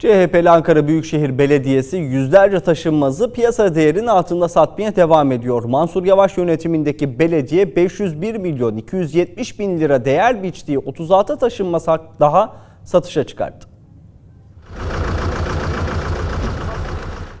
CHP'li Ankara Büyükşehir Belediyesi yüzlerce taşınmazı piyasa değerinin altında satmaya devam ediyor. Mansur Yavaş yönetimindeki belediye 501 milyon 270 bin lira değer biçtiği 36 taşınmaz daha satışa çıkarttı.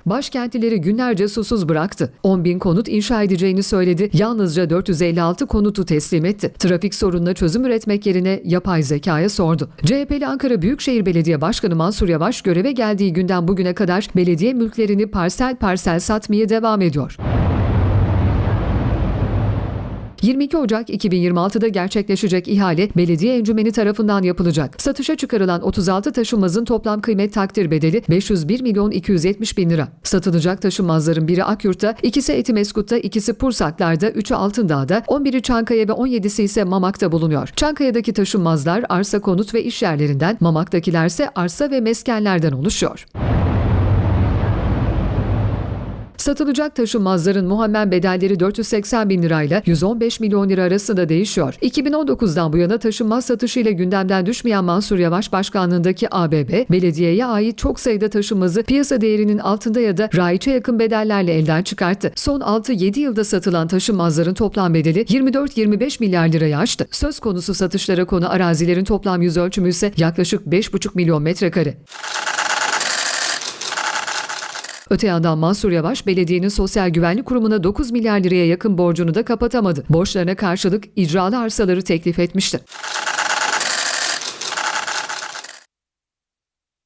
Başkentlileri günlerce susuz bıraktı. 10 bin konut inşa edeceğini söyledi. Yalnızca 456 konutu teslim etti. Trafik sorununa çözüm üretmek yerine yapay zekaya sordu. CHP'li Ankara Büyükşehir Belediye Başkanı Mansur Yavaş göreve geldiği günden bugüne kadar belediye mülklerini parsel parsel satmaya devam ediyor. 22 Ocak 2026'da gerçekleşecek ihale belediye encümeni tarafından yapılacak. Satışa çıkarılan 36 taşınmazın toplam kıymet takdir bedeli 501 milyon 270 bin lira. Satılacak taşınmazların biri Akyurt'ta, ikisi Etimeskut'ta, ikisi Pursaklar'da, üçü Altındağ'da, 11'i Çankaya ve 17'si ise Mamak'ta bulunuyor. Çankaya'daki taşınmazlar arsa konut ve iş yerlerinden, Mamak'takiler ise arsa ve meskenlerden oluşuyor. Satılacak taşınmazların muhammen bedelleri 480 bin lirayla 115 milyon lira arasında değişiyor. 2019'dan bu yana taşınmaz satışıyla gündemden düşmeyen Mansur Yavaş başkanlığındaki ABB, belediyeye ait çok sayıda taşınmazı piyasa değerinin altında ya da raiçe yakın bedellerle elden çıkarttı. Son 6-7 yılda satılan taşınmazların toplam bedeli 24-25 milyar lirayı aştı. Söz konusu satışlara konu arazilerin toplam yüz ölçümü ise yaklaşık 5,5 milyon metrekare. Öte yandan Mansur Yavaş belediyenin sosyal güvenlik kurumuna 9 milyar liraya yakın borcunu da kapatamadı. Borçlarına karşılık icralı arsaları teklif etmişti.